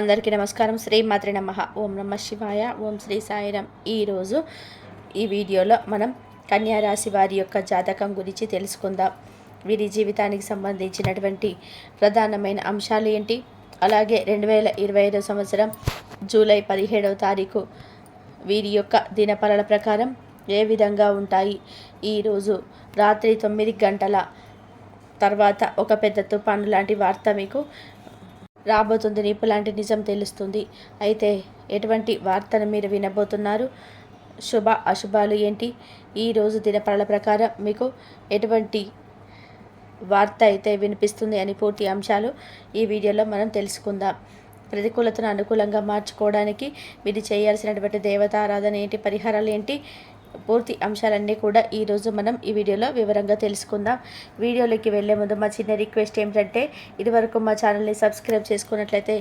అందరికీ నమస్కారం. శ్రీ మాత్రి నమ. ఓం నమ శివాయ. ఓం శ్రీ సాయిరం. ఈరోజు ఈ వీడియోలో మనం కన్యారాశి వారి యొక్క జాతకం గురించి తెలుసుకుందాం. వీరి జీవితానికి సంబంధించినటువంటి ప్రధానమైన అంశాలు ఏంటి? అలాగే రెండు వేల ఇరవై ఐదో సంవత్సరం జూలై పదిహేడవ తారీఖు వీరి యొక్క దినపరల ప్రకారం ఏ విధంగా ఉంటాయి? ఈరోజు రాత్రి తొమ్మిది గంటల తర్వాత ఒక పెద్ద తుఫాను లాంటి వార్త మీకు రాబోతుంది నిప్పు లాంటి నిజం తెలుస్తుంది. అయితే ఎటువంటి వార్తను మీరు వినబోతున్నారు? శుభ అశుభాలు ఏంటి? ఈరోజు దినపరల ప్రకారం మీకు ఎటువంటి వార్త అయితే వినిపిస్తుంది అని పూర్తి అంశాలు ఈ వీడియోలో మనం తెలుసుకుందాం. ప్రతికూలతను అనుకూలంగా మార్చుకోవడానికి మీరు చేయాల్సినటువంటి దేవతారాధన ఏంటి? పరిహారాలు ఏంటి? పూర్తి అంశాలన్నీ కూడా ఈరోజు మనం ఈ వీడియోలో వివరంగా తెలుసుకుందాం. వీడియోలోకి వెళ్ళే ముందు మా చిన్న రిక్వెస్ట్ ఏమిటంటే ఇదివరకు మా ఛానల్ని సబ్స్క్రైబ్ చేసుకున్నట్లయితే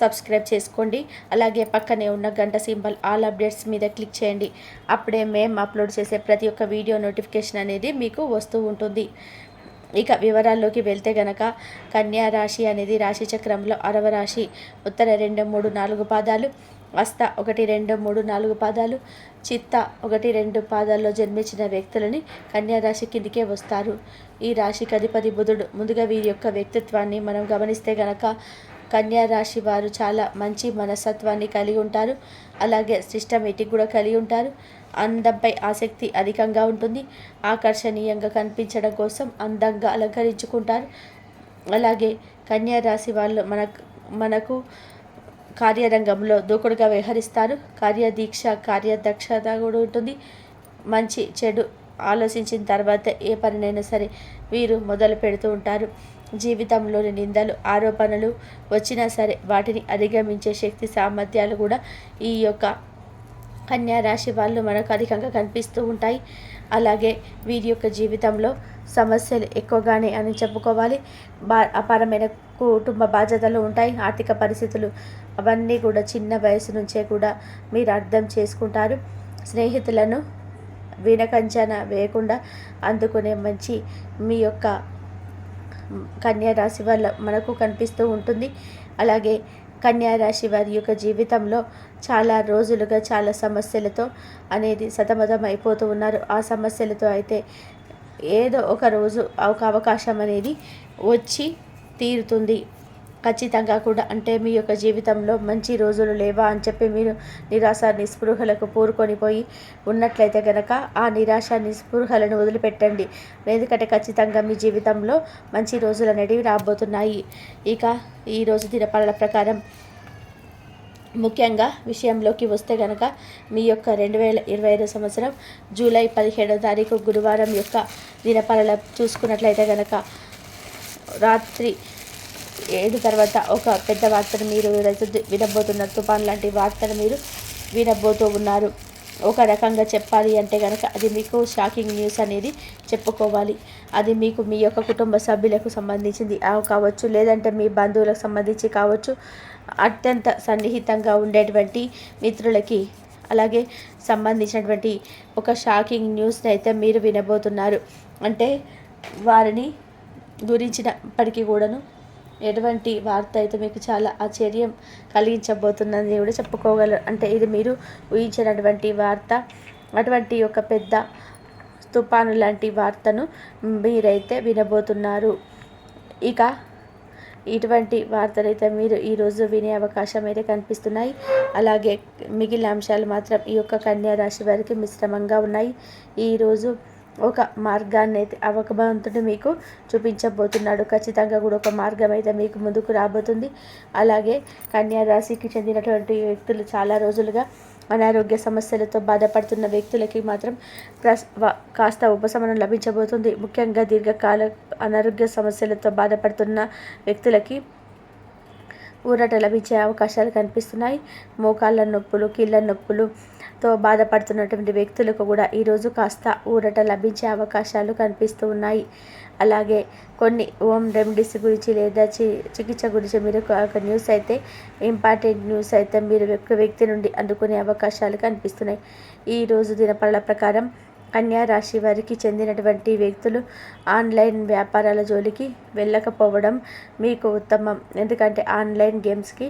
సబ్స్క్రైబ్ చేసుకోండి. అలాగే పక్కనే ఉన్న గంట సింబల్ ఆల్ అప్డేట్స్ మీద క్లిక్ చేయండి. అప్పుడే మేము అప్లోడ్ చేసే ప్రతి ఒక్క వీడియో నోటిఫికేషన్ అనేది మీకు వస్తూ ఉంటుంది. ఇక వివరాల్లోకి వెళ్తే గనక కన్యా రాశి అనేది రాశి చక్రంలో అరవ రాశి. ఉత్తర రెండు మూడు నాలుగు పాదాలు. అస్త ఒకటి రెండు మూడు నాలుగు పాదాలు. చిత్త ఒకటి రెండు పాదాల్లో జన్మించిన వ్యక్తులని కన్యారాశి కిందికే వస్తారు. ఈ రాశికి అధిపతి బుధుడు. ముందుగా వీరి యొక్క వ్యక్తిత్వాన్ని మనం గమనిస్తే గనక కన్యా రాశి వారు చాలా మంచి మనస్తత్వాన్ని కలిగి ఉంటారు. అలాగే సిస్టమేటిక్ కూడా కలిగి ఉంటారు. అందంపై ఆసక్తి అధికంగా ఉంటుంది. ఆకర్షణీయంగా కనిపించడం కోసం అందంగా అలంకరించుకుంటారు. అలాగే కన్యా రాశి వాళ్ళు మనకు మనకు కార్యరంగంలో దూకుడుగా వ్యవహరిస్తారు. కార్యదీక్ష కార్యదక్షత కూడా ఉంటుంది. మంచి చెడు ఆలోచించిన తర్వాత ఏ పనినైనా సరే వీరు మొదలు పెడుతూ ఉంటారు. జీవితంలోని నిందలు ఆరోపణలు వచ్చినా సరే వాటిని అధిగమించే శక్తి సామర్థ్యాలు కూడా ఈ యొక్క కన్యా రాశి వాళ్ళు మనకు అధికంగా కనిపిస్తూ ఉంటాయి. అలాగే వీరి యొక్క జీవితంలో సమస్యలు ఎక్కువగానే అని చెప్పుకోవాలి. బా అపారమైన కుటుంబ బాధ్యతలు ఉంటాయి. ఆర్థిక పరిస్థితులు అవన్నీ కూడా చిన్న వయసు నుంచే కూడా మీరు అర్థం చేసుకుంటారు. స్నేహితులను వినకంచన వేయకుండా అందుకునే మంచి మీ యొక్క కన్యారాశి వల్ల మనకు కనిపిస్తూ ఉంటుంది. అలాగే కన్యారాశి వారి యొక్క జీవితంలో చాలా రోజులుగా చాలా సమస్యలతో అనేది సతమతం అయిపోతూ ఉన్నారు. ఆ సమస్యలతో అయితే ఏదో ఒక రోజు ఒక అవకాశం అనేది వచ్చి తీరుతుంది. ఖచ్చితంగా కూడా. అంటే మీ యొక్క జీవితంలో మంచి రోజులు లేవా అని చెప్పి మీరు నిరాశ నిస్పృహలకు పూరుకొని పోయి ఉన్నట్లయితే కనుక ఆ నిరాశ నిస్పృహలను వదిలిపెట్టండి. ఎందుకంటే ఖచ్చితంగా మీ జీవితంలో మంచి రోజులు అనేవి రాబోతున్నాయి. ఇక ఈరోజు దినపాలన ప్రకారం ముఖ్యంగా విషయంలోకి వస్తే కనుక మీ యొక్క రెండు వేల ఇరవై ఐదు సంవత్సరం జూలై పదిహేడో తారీఖు గురువారం యొక్క దినపాలన చూసుకున్నట్లయితే కనుక రాత్రి ఏడు తర్వాత ఒక పెద్ద వార్తను మీరు వినబోతున్నారు తుఫాన్ లాంటి వార్తను మీరు వినబోతూ ఉన్నారు. ఒక రకంగా చెప్పాలి అంటే కనుక అది మీకు షాకింగ్ న్యూస్ అనేది చెప్పుకోవాలి. అది మీకు మీ యొక్క కుటుంబ సభ్యులకు సంబంధించింది కావచ్చు లేదంటే మీ బంధువులకు సంబంధించి కావచ్చు. అత్యంత సన్నిహితంగా ఉండేటువంటి మిత్రులకి అలాగే సంబంధించినటువంటి ఒక షాకింగ్ న్యూస్ని అయితే మీరు వినబోతున్నారు. అంటే వారిని గురించినప్పటికీ కూడాను ఎటువంటి వార్త అయితే మీకు చాలా ఆశ్చర్యం కలిగించబోతుందని కూడా చెప్పుకోగలరు అంటే ఇది మీరు ఊహించినటువంటి వార్త. అటువంటి ఒక పెద్ద తుఫాను లాంటి వార్తను మీరైతే వినబోతున్నారు. ఇక ఇటువంటి వార్తలైతే మీరు ఈరోజు వినే అవకాశం అయితే కనిపిస్తున్నాయి. అలాగే మిగిలిన అంశాలు మాత్రం ఈ యొక్క కన్యా రాశి వారికి మిశ్రమంగా ఉన్నాయి. ఈరోజు ఒక మార్గాన్ని అయితే అవకభవంతుడు మీకు చూపించబోతున్నాడు. ఖచ్చితంగా కూడా ఒక మార్గం అయితే మీకు ముందుకు రాబోతుంది. అలాగే కన్యారాశికి చెందినటువంటి వ్యక్తులు చాలా రోజులుగా అనారోగ్య సమస్యలతో బాధపడుతున్న వ్యక్తులకి మాత్రం ప్రస్ కాస్త ఉపశమనం లభించబోతుంది. ముఖ్యంగా దీర్ఘకాల అనారోగ్య సమస్యలతో బాధపడుతున్న వ్యక్తులకి ఊరట లభించే అవకాశాలు కనిపిస్తున్నాయి. మోకాళ్ళ నొప్పులు కీళ్ళ నొప్పులు తో బాధపడుతున్నటువంటి వ్యక్తులకు కూడా ఈరోజు కాస్త ఊరట లభించే అవకాశాలు కనిపిస్తూ ఉన్నాయి. అలాగే కొన్ని హోమ్ రెమెడీస్ గురించి లేదా చి చికిత్స గురించి మీరు ఒక న్యూస్ అయితే ఇంపార్టెంట్ న్యూస్ అయితే మీరు ఒక వ్యక్తి నుండి అందుకునే అవకాశాలు కనిపిస్తున్నాయి. ఈరోజు దినపరల ప్రకారం కన్యా రాశి వారికి చెందినటువంటి వ్యక్తులు ఆన్లైన్ వ్యాపారాల జోలికి వెళ్ళకపోవడం మీకు ఉత్తమం. ఎందుకంటే ఆన్లైన్ గేమ్స్కి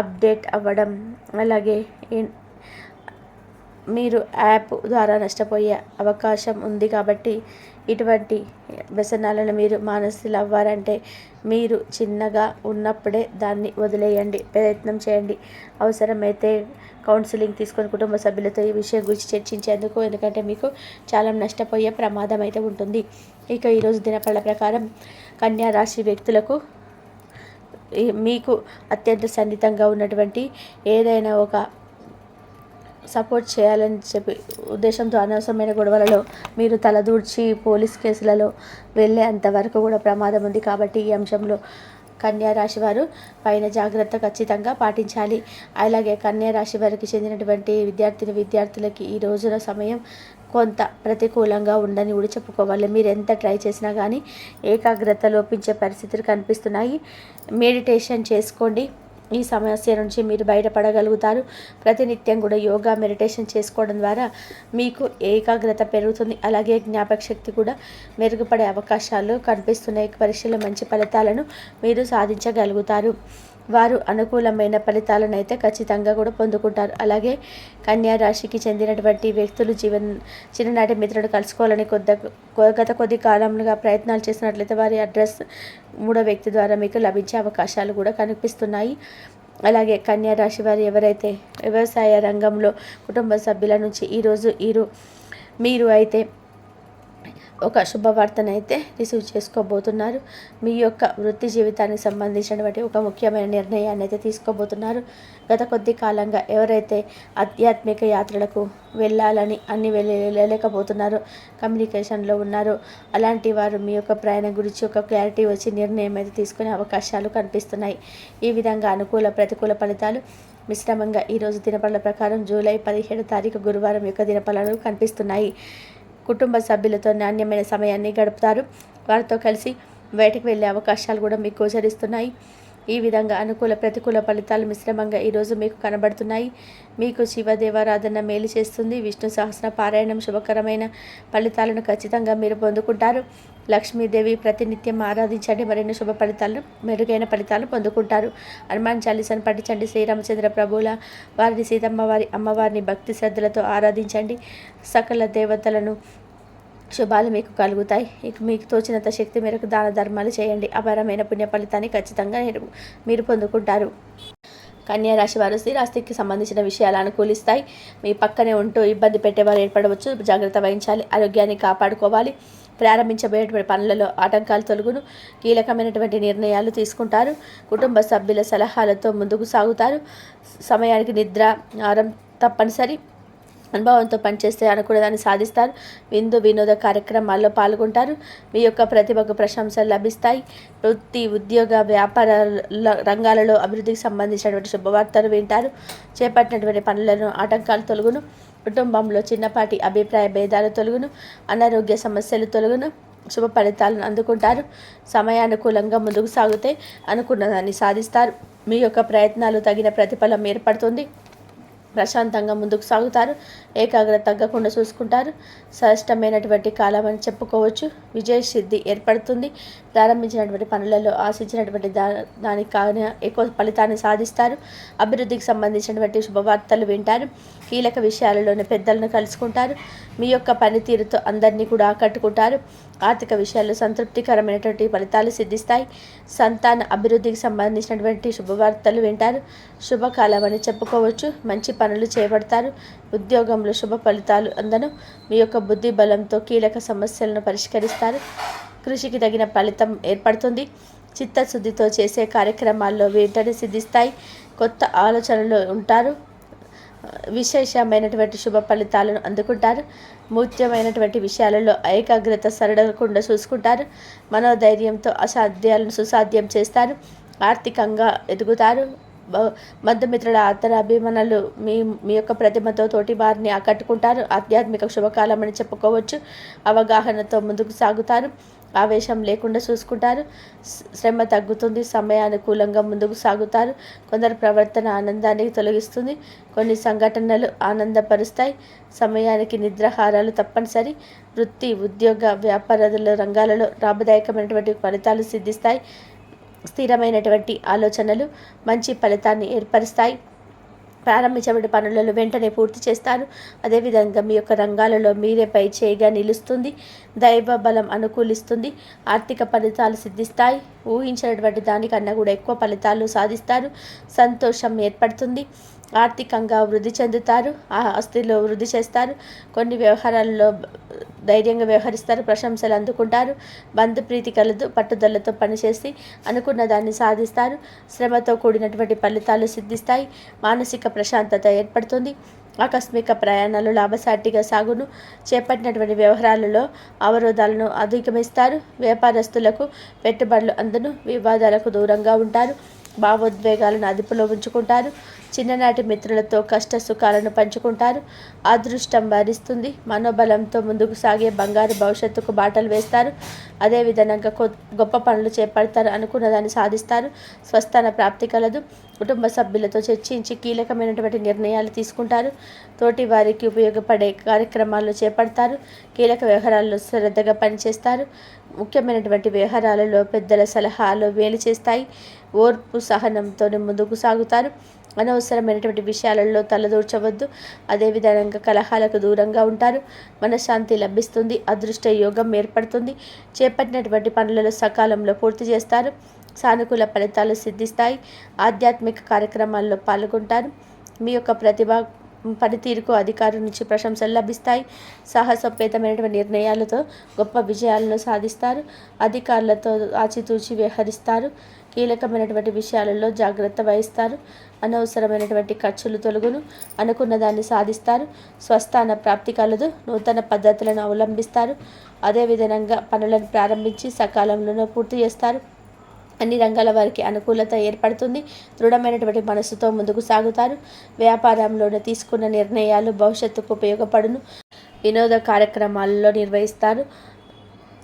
అప్డేట్ అవ్వడం అలాగే మీరు యాప్ ద్వారా నష్టపోయే అవకాశం ఉంది కాబట్టి ఇటువంటి వ్యసనాలను మీరు మానసులు అవ్వారంటే మీరు చిన్నగా ఉన్నప్పుడే దాన్ని వదిలేయండి ప్రయత్నం చేయండి. అవసరమైతే కౌన్సిలింగ్ తీసుకొని కుటుంబ సభ్యులతో ఈ విషయం గురించి చర్చించేందుకు ఎందుకంటే మీకు చాలా నష్టపోయే ప్రమాదం అయితే ఉంటుంది. ఇక ఈరోజు దినపళ్ళ ప్రకారం కన్యా రాశి వ్యక్తులకు మీకు అత్యంత సన్నిహితంగా ఉన్నటువంటి ఏదైనా ఒక సపోర్ట్ చేయాలని చెప్పి ఉద్దేశంతో అనవసరమైన గొడవలలో మీరు తలదూర్చి పోలీస్ కేసులలో వెళ్ళే అంతవరకు కూడా ప్రమాదం ఉంది కాబట్టి ఈ అంశంలో కన్యా రాశి వారు పైన జాగ్రత్త ఖచ్చితంగా పాటించాలి. అలాగే కన్యా రాశి వారికి చెందినటువంటి విద్యార్థిని విద్యార్థులకి ఈ రోజున సమయం కొంత ప్రతికూలంగా ఉందని కూడా చెప్పుకోవాలి. మీరు ఎంత ట్రై చేసినా కానీ ఏకాగ్రత లోపించే పరిస్థితులు కనిపిస్తున్నాయి. మెడిటేషన్ చేసుకోండి. ఈ సమస్య నుంచి మీరు బయటపడగలుగుతారు. ప్రతినిత్యం కూడా యోగా మెడిటేషన్ చేసుకోవడం ద్వారా మీకు ఏకాగ్రత పెరుగుతుంది. అలాగే జ్ఞాపక శక్తి కూడా మెరుగుపడే అవకాశాలు కనిపిస్తున్నాయి. పరీక్షలో మంచి ఫలితాలను మీరు సాధించగలుగుతారు. వారు అనుకూలమైన ఫలితాలను అయితే ఖచ్చితంగా కూడా పొందుకుంటారు. అలాగే కన్యా రాశికి చెందినటువంటి వ్యక్తులు జీవన్ చిన్ననాటి మిత్రుడు కలుసుకోవాలని కొద్ది గత కొద్ది కాలంగా ప్రయత్నాలు చేసినట్లయితే వారి అడ్రస్ మూడో వ్యక్తి ద్వారా మీకు లభించే అవకాశాలు కూడా కనిపిస్తున్నాయి. అలాగే కన్యా రాశి వారు ఎవరైతే వ్యవసాయ రంగంలో కుటుంబ సభ్యుల నుంచి ఈరోజు ఈరు మీరు అయితే ఒక శుభవార్తనైతే రిసీవ్ చేసుకోబోతున్నారు. మీ యొక్క వృత్తి జీవితానికి సంబంధించినటువంటి ఒక ముఖ్యమైన నిర్ణయాన్ని అయితే తీసుకోబోతున్నారు. గత కొద్ది కాలంగా ఎవరైతే ఆధ్యాత్మిక యాత్రలకు వెళ్ళాలని అన్ని వెళ్ళలేకపోతున్నారో కమ్యూనికేషన్లో ఉన్నారో అలాంటి వారు మీ యొక్క ప్రయాణం గురించి ఒక క్లారిటీ వచ్చి నిర్ణయం అయితే తీసుకునే అవకాశాలు కనిపిస్తున్నాయి. ఈ విధంగా అనుకూల ప్రతికూల ఫలితాలు మిశ్రమంగా ఈరోజు దినపళ్ళ ప్రకారం జూలై పదిహేడు తారీఖు గురువారం యొక్క దినఫలాలు కనిపిస్తున్నాయి. కుటుంబ సభ్యులతో నాణ్యమైన సమయాన్ని గడుపుతారు. వారితో కలిసి బయటకు వెళ్ళే అవకాశాలు కూడా మీకు గోచరిస్తున్నాయి. ఈ విధంగా అనుకూల ప్రతికూల ఫలితాలు మిశ్రమంగా ఈరోజు మీకు కనబడుతున్నాయి. మీకు శివదేవారాధన మేలు చేస్తుంది. విష్ణు సహస్ర పారాయణం శుభకరమైన ఫలితాలను ఖచ్చితంగా మీరు పొందుకుంటారు. లక్ష్మీదేవి ప్రతినిత్యం ఆరాధించండి. మరిన్ని శుభ ఫలితాలను మెరుగైన ఫలితాలు పొందుకుంటారు. హనుమాన్ చాలీసాను పఠించండి. శ్రీరామచంద్ర ప్రభుల వారిని సీతమ్మ వారి అమ్మవారిని భక్తి శ్రద్ధలతో ఆరాధించండి. సకల దేవతలను శుభాలు మీకు కలుగుతాయి. ఇక మీకు తోచినంత శక్తి మేరకు దాన ధర్మాలు చేయండి. అపారమైన పుణ్య ఫలితాన్ని ఖచ్చితంగా మీరు- మీరు పొందుకుంటారు. కన్యా రాశి వారు స్థిరాస్తికి సంబంధించిన విషయాలు అనుకూలిస్తాయి. మీ పక్కనే ఉంటూ ఇబ్బంది పెట్టేవారు ఏర్పడవచ్చు. జాగ్రత్త వహించాలి. ఆరోగ్యాన్ని కాపాడుకోవాలి. ప్రారంభించబోయేటువంటి పనులలో ఆటంకాలు తొలుగును. కీలకమైనటువంటి నిర్ణయాలు తీసుకుంటారు. కుటుంబ సభ్యుల సలహాలతో ముందుకు సాగుతారు. సమయానికి నిద్ర ఆహారం తప్పనిసరి. అనుభవంతో పనిచేస్తే అనుకున్నదాన్ని సాధిస్తారు. విందు వినోద కార్యక్రమాల్లో పాల్గొంటారు. మీ యొక్క ప్రతిభకు ప్రశంసలు లభిస్తాయి. వృత్తి ఉద్యోగ వ్యాపార రంగాలలో అభివృద్ధికి సంబంధించినటువంటి శుభవార్తలు వింటారు. చేపట్టినటువంటి పనులను ఆటంకాలు తొలగును. కుటుంబంలో చిన్నపాటి అభిప్రాయ భేదాలు తొలగును. అనారోగ్య సమస్యలు తొలగును. శుభ ఫలితాలను అందుకుంటారు. సమయానుకూలంగా ముందుకు సాగితే అనుకున్న దాన్ని సాధిస్తారు. మీ యొక్క ప్రయత్నాలు తగిన ప్రతిఫలం ఏర్పడుతుంది. ప్రశాంతంగా ముందుకు సాగుతారు. ఏకాగ్రత తగ్గకుండా చూసుకుంటారు. సరిష్టమైనటువంటి కాలం అని చెప్పుకోవచ్చు. విజయ సిద్ధి ఏర్పడుతుంది. ప్రారంభించినటువంటి పనులలో ఆశించినటువంటి దా దానికి కాని ఎక్కువ ఫలితాన్ని సాధిస్తారు. అభివృద్ధికి సంబంధించినటువంటి శుభవార్తలు వింటారు. కీలక విషయాలలోని పెద్దలను కలుసుకుంటారు. మీ యొక్క పనితీరుతో అందరినీ కూడా ఆకట్టుకుంటారు. ఆర్థిక విషయాల్లో సంతృప్తికరమైనటువంటి ఫలితాలు సిద్ధిస్తాయి. సంతాన అభివృద్ధికి సంబంధించినటువంటి శుభవార్తలు వింటారు. శుభకాలం అని చెప్పుకోవచ్చు. మంచి పనులు చేపడతారు. ఉద్యోగంలో శుభ ఫలితాలు అందను. మీ యొక్క బుద్ధి బలంతో కీలక సమస్యలను పరిష్కరిస్తారు. కృషికి తగిన ఫలితం ఏర్పడుతుంది. చిత్తశుద్ధితో చేసే కార్యక్రమాల్లో వెంటనే సిద్ధిస్తాయి. కొత్త ఆలోచనలు ఉంటారు. విశేషమైనటువంటి శుభ ఫలితాలను అందుకుంటారు. ముఖ్యమైనటువంటి విషయాలలో ఏకాగ్రత సరళకుండా చూసుకుంటారు. మనోధైర్యంతో అసాధ్యాలను సుసాధ్యం చేస్తారు. ఆర్థికంగా ఎదుగుతారు. బ- బంధుమిత్రుల ఆతర అభిమానులు మీ మీ యొక్క ప్రతిమతో తోటి వారిని ఆకట్టుకుంటారు. ఆధ్యాత్మిక శుభకాలం అని చెప్పుకోవచ్చు. అవగాహనతో ముందుకు సాగుతారు. ఆవేశం లేకుండా చూసుకుంటారు. శ్రమ తగ్గుతుంది సమయానుకూలంగా ముందుకు సాగుతారు. కొందరు ప్రవర్తన ఆనందానికి తొలగిస్తుంది. కొన్ని సంఘటనలు ఆనందపరుస్తాయి. సమయానికి నిద్రాహారాలు తప్పనిసరి. వృత్తి ఉద్యోగ వ్యాపారాల రంగాలలో లాభదాయకమైనటువంటి ఫలితాలు సిద్ధిస్తాయి. స్థిరమైనటువంటి ఆలోచనలు మంచి ఫలితాన్ని ఏర్పరుస్తాయి. ప్రారంభించబడిన పనులలో వెంటనే పూర్తి చేస్తారు అదేవిధంగా మీ యొక్క రంగాలలో మీరే పై చేయిగా నిలుస్తుంది. దైవ బలం అనుకూలిస్తుంది. ఆర్థిక ఫలితాలు సిద్ధిస్తాయి. ఊహించినటువంటి దానికన్నా కూడా ఎక్కువ ఫలితాలు సాధిస్తారు. సంతోషం ఏర్పడుతుంది. ఆర్థికంగా వృద్ధి చెందుతారు ఆ ఆస్తిలో వృద్ధి చేస్తారు కొన్ని వ్యవహారాల్లో ధైర్యంగా వ్యవహరిస్తారు ప్రశంసలు అందుకుంటారు బంధుప్రీతి కలదు పట్టుదలతో పనిచేసి అనుకున్న దాన్ని సాధిస్తారు శ్రమతో కూడినటువంటి ఫలితాలు సిద్ధిస్తాయి మానసిక ప్రశాంతత ఏర్పడుతుంది ఆకస్మిక ప్రయాణాలు లాభసాటిగా సాగును చేపట్టినటువంటి వ్యవహారాలలో అవరోధాలను అధిగమిస్తారు వ్యాపారస్తులకు పెట్టుబడులు అందును వివాదాలకు దూరంగా ఉంటారు భావోద్వేగాలను అదుపులో ఉంచుకుంటారు చిన్ననాటి మిత్రులతో కష్ట సుఖాలను పంచుకుంటారు. అదృష్టం భరిస్తుంది మనోబలంతో ముందుకు సాగే బంగారు భవిష్యత్తుకు బాటలు వేస్తారు. అదేవిధంగా గొప్ప పనులు చేపడతారు అనుకున్న దాన్ని సాధిస్తారు. స్వస్థాన ప్రాప్తి కలదు. కుటుంబ సభ్యులతో చర్చించి కీలకమైనటువంటి నిర్ణయాలు తీసుకుంటారు. తోటి వారికి ఉపయోగపడే కార్యక్రమాలు చేపడతారు. కీలక వ్యవహారాల్లో శ్రద్ధగా పనిచేస్తారు. ముఖ్యమైనటువంటి వ్యవహారాలలో పెద్దల సలహాలు వేలు చేస్తాయి. ఓర్పు సహనంతో ముందుకు సాగుతారు. అనవసరమైనటువంటి విషయాలలో తలదూర్చవద్దు. అదేవిధంగా కలహాలకు దూరంగా ఉంటారు. మనశ్శాంతి లభిస్తుంది. అదృష్ట యోగం ఏర్పడుతుంది. చేపట్టినటువంటి పనులలో సకాలంలో పూర్తి చేస్తారు. సానుకూల ఫలితాలు సిద్ధిస్తాయి. ఆధ్యాత్మిక కార్యక్రమాల్లో పాల్గొంటారు. మీ యొక్క ప్రతిభ పనితీరుకు అధికారుల నుంచి ప్రశంసలు లభిస్తాయి. సాహసోపేతమైనటువంటి నిర్ణయాలతో గొప్ప విజయాలను సాధిస్తారు. అధికారులతో ఆచితూచి వ్యవహరిస్తారు. కీలకమైనటువంటి విషయాలలో జాగ్రత్త వహిస్తారు. అనవసరమైనటువంటి ఖర్చులు తొలగును అనుకున్న దాన్ని సాధిస్తారు. స్వస్థాన ప్రాప్తి కలదు. నూతన పద్ధతులను అవలంబిస్తారు. అదేవిధంగా పనులను ప్రారంభించి సకాలంలోనే పూర్తి చేస్తారు. అన్ని రంగాల వారికి అనుకూలత ఏర్పడుతుంది. దృఢమైనటువంటి మనసుతో ముందుకు సాగుతారు. వ్యాపారంలోనే తీసుకున్న నిర్ణయాలు భవిష్యత్తుకు ఉపయోగపడును. వినోద కార్యక్రమాలలో నిర్వహిస్తారు.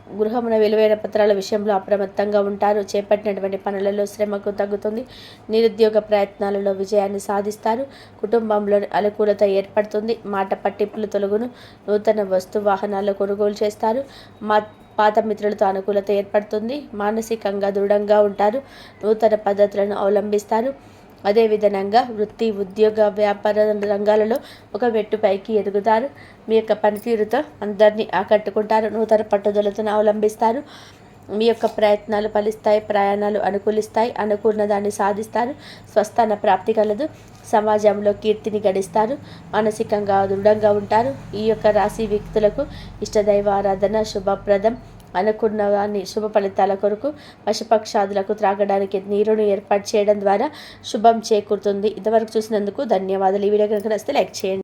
గృహమున విలువైన పత్రాల విషయంలో అప్రమత్తంగా ఉంటారు. చేపట్టినటువంటి పనులలో శ్రమకు తగ్గుతుంది. నిరుద్యోగ ప్రయత్నాలలో విజయాన్ని సాధిస్తారు. కుటుంబంలో అనుకూలత ఏర్పడుతుంది. మాట పట్టింపులు తొలగును. నూతన వస్తు వాహనాలు కొనుగోలు చేస్తారు. మా పాత మిత్రులతో అనుకూలత ఏర్పడుతుంది. మానసికంగా దృఢంగా ఉంటారు. నూతన పద్ధతులను అవలంబిస్తారు. అదేవిధంగా వృత్తి ఉద్యోగ వ్యాపార రంగాలలో ఒక వెట్టుపైకి ఎదుగుతారు. మీ యొక్క పనితీరుతో అందరినీ ఆకట్టుకుంటారు నూతన పట్టుదలతో అవలంబిస్తారు. మీ యొక్క ప్రయత్నాలు ఫలిస్తాయి ప్రయాణాలు అనుకూలిస్తాయి అనుకున్న దాన్ని సాధిస్తారు. స్వస్థాన ప్రాప్తి కలదు. సమాజంలో కీర్తిని గడిస్తారు. మానసికంగా దృఢంగా ఉంటారు. ఈ యొక్క రాశి వ్యక్తులకు ఇష్టదైవ ఆరాధన శుభప్రదం అనుకున్న వాని శుభ ఫలితాల కొరకు పశుపక్షాదులకు త్రాగడానికి నీరును ఏర్పాటు చేయడం ద్వారా శుభం చేకూరుతుంది. ఇంతవరకు చూసినందుకు ధన్యవాదాలు. ఈ వీడియో కనుక నచ్చితే లైక్ చేయండి.